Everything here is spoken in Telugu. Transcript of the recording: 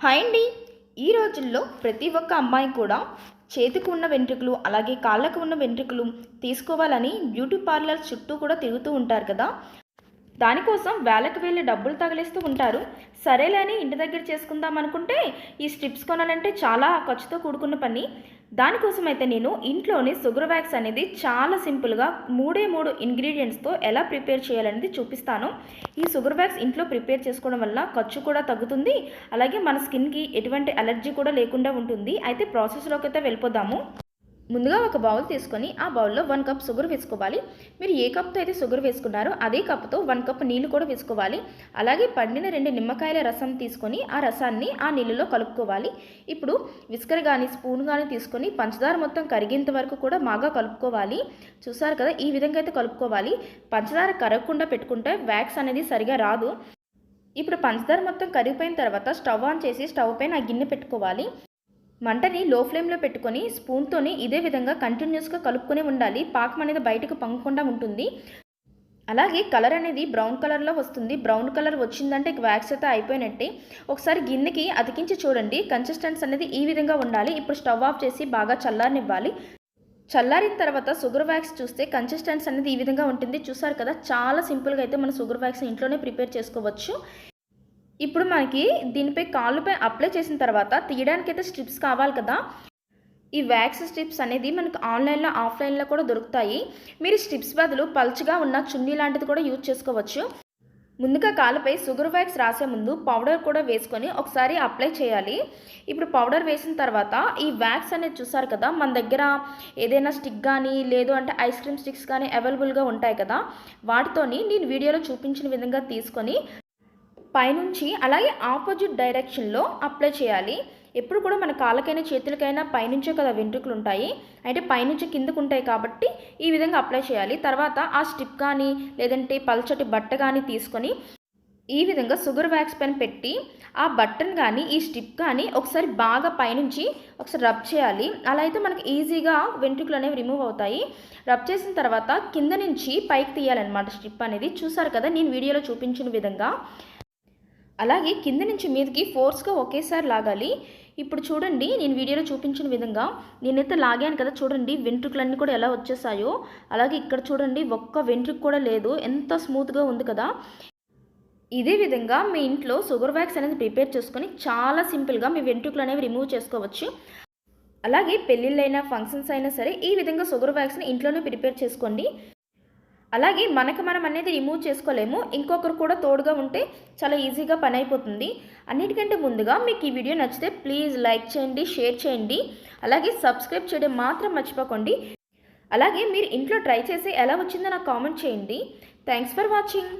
హాయ్ అండి. ఈ రోజుల్లో ప్రతి ఒక్క అమ్మాయి కూడా చేతికి ఉన్న వెంట్రుకలు అలాగే కాళ్ళకు ఉన్న వెంట్రుకలు తీసుకోవాలని బ్యూటీ పార్లర్ చుట్టూ కూడా తిరుగుతూ ఉంటారు కదా. దానికోసం వేలకు వెళ్ళి డబ్బులు తగిలిస్తూ ఉంటారు. సరేలే అని ఇంటి దగ్గర చేసుకుందాం అనుకుంటే ఈ స్ట్రిప్స్ కొనాలంటే చాలా ఖర్చుతో కూడుకున్న పని. దానికోసం అయితే నేను ఇంట్లోనే షుగర్ వ్యాక్స్ అనేది చాలా సింపుల్గా మూడే మూడు ఇంగ్రీడియంట్స్తో ఎలా ప్రిపేర్ చేయాలనేది చూపిస్తాను. ఈ షుగర్ వ్యాక్స్ ఇంట్లో ప్రిపేర్ చేసుకోవడం వల్ల ఖర్చు కూడా తగ్గుతుంది. అలాగే మన స్కిన్కి ఎటువంటి అలర్జీ కూడా లేకుండా ఉంటుంది. అయితే ప్రాసెస్లోకి అయితే వెళ్ళిపోదాము. ముందుగా ఒక బౌల్ తీసుకొని ఆ బౌల్లో వన్ కప్ షుగర్ వేసుకోవాలి. మీరు ఏ కప్తో అయితే షుగర్ వేసుకున్నారో అదే కప్తో వన్ కప్ నీళ్ళు కూడా వేసుకోవాలి. అలాగే పండిన రెండు నిమ్మకాయల రసం తీసుకొని ఆ రసాన్ని ఆ నీళ్ళలో కలుపుకోవాలి. ఇప్పుడు విస్కర్ కానీ స్పూన్ కానీ తీసుకొని పంచదార మొత్తం కరిగేంత వరకు కూడా బాగా కలుపుకోవాలి. చూసారు కదా ఈ విధంగా అయితే కలుపుకోవాలి. పంచదార కరగకుండా పెట్టుకుంటే వ్యాక్స్ అనేది సరిగా రాదు. ఇప్పుడు పంచదార మొత్తం కరిగిపోయిన తర్వాత స్టవ్ ఆన్ చేసి స్టవ్ పైన ఆ గిన్నె పెట్టుకోవాలి. మంటని లో ఫ్లేమ్లో పెట్టుకొని స్పూన్తోని ఇదే విధంగా కంటిన్యూస్గా కలుపుకొని ఉండాలి. పాకం అనేది బయటకు పంగకుండా ఉంటుంది. అలాగే కలర్ అనేది బ్రౌన్ కలర్లో వస్తుంది. బ్రౌన్ కలర్ వచ్చిందంటే వ్యాక్స్ అయితే అయిపోయినట్టే. ఒకసారి గిన్నెకి అతికించి చూడండి. కన్సిస్టెన్స్ అనేది ఈ విధంగా ఉండాలి. ఇప్పుడు స్టవ్ ఆఫ్ చేసి బాగా చల్లారనివ్వాలి. చల్లారిన తర్వాత షుగర్ వ్యాక్స్ చూస్తే కన్సిస్టెన్స్ అనేది ఈ విధంగా ఉంటుంది. చూసారు కదా చాలా సింపుల్గా అయితే మన షుగర్ వ్యాక్స్ ఇంట్లోనే ప్రిపేర్ చేసుకోవచ్చు. ఇప్పుడు మనకి దీనిపై కాళ్ళపై అప్లై చేసిన తర్వాత తీయడానికి అయితే స్ట్రిప్స్ కావాలి కదా. ఈ వ్యాక్స్ స్ట్రిప్స్ అనేది మనకు ఆన్లైన్లో ఆఫ్లైన్లో కూడా దొరుకుతాయి. మీరు స్ట్రిప్స్ బదులు పల్చగా ఉన్న చున్నీ లాంటిది కూడా యూజ్ చేసుకోవచ్చు. ముందుగా కాలుపై షుగర్ వ్యాక్స్ రాసే ముందు పౌడర్ కూడా వేసుకొని ఒకసారి అప్లై చేయాలి. ఇప్పుడు పౌడర్ వేసిన తర్వాత ఈ వ్యాక్స్ అనేది చూసారు కదా మన దగ్గర ఏదైనా స్టిక్ కానీ లేదు అంటే ఐస్ క్రీమ్ స్టిక్స్ కానీ అవైలబుల్గా ఉంటాయి కదా. వాటితోని నేను వీడియోలో చూపించిన విధంగా తీసుకొని పైనుంచి అలాగే ఆపోజిట్ డైరెక్షన్లో అప్లై చేయాలి. ఎప్పుడు కూడా మన కాళ్ళకైనా చేతులకైనా పైనుంచే కదా వెంట్రుకలు ఉంటాయి అంటే పైనుంచి కిందకు ఉంటాయి కాబట్టి ఈ విధంగా అప్లై చేయాలి. తర్వాత ఆ స్టిప్ కానీ లేదంటే పల్చటి బట్ట కానీ తీసుకొని ఈ విధంగా షుగర్ వ్యాక్స్ పైన పెట్టి ఆ బట్టన్ కానీ ఈ స్టిప్ కానీ ఒకసారి బాగా పైనుంచి ఒకసారి రబ్ చేయాలి. అలా అయితే మనకి ఈజీగా వెంట్రుకలు అనేవి రిమూవ్ అవుతాయి. రబ్ చేసిన తర్వాత కింద నుంచి పైకి తీయాలన్నమాట స్టిప్ అనేది. చూసారు కదా నేను వీడియోలో చూపించిన విధంగా. అలాగే కింద నుంచి మీదకి ఫోర్స్గా ఒకేసారి లాగాలి. ఇప్పుడు చూడండి నేను వీడియోలో చూపించిన విధంగా నేనైతే లాగాను కదా చూడండి వెంట్రుకలన్నీ కూడా ఎలా వచ్చేసాయో. అలాగే ఇక్కడ చూడండి ఒక్క వెంట్రుక కూడా లేదు ఎంత స్మూత్గా ఉంది కదా. ఇదే విధంగా మీ ఇంట్లో షుగర్ వ్యాక్స్ అనేది ప్రిపేర్ చేసుకొని చాలా సింపుల్గా మీ వెంట్రుకలు అనేవి రిమూవ్ చేసుకోవచ్చు. అలాగే పెళ్ళిళ్ళైనా ఫంక్షన్స్ అయినా సరే ఈ విధంగా షుగర్ వ్యాక్స్ని ఇంట్లోనే ప్రిపేర్ చేసుకోండి. అలాగే మనకు మనం అనేది రిమూవ్ చేసుకోలేము. ఇంకొకరు కూడా తోడుగా ఉంటే చాలా ఈజీగా పని అయిపోతుంది. అన్నిటికంటే ముందుగా మీకు ఈ వీడియో నచ్చితే ప్లీజ్ లైక్ చేయండి షేర్ చేయండి. అలాగే సబ్స్క్రైబ్ చేయడం మాత్రం మర్చిపోకండి. అలాగే మీరు ఇంట్లో ట్రై చేసి ఎలా వచ్చిందో నాకు కామెంట్ చేయండి. Thanks for watching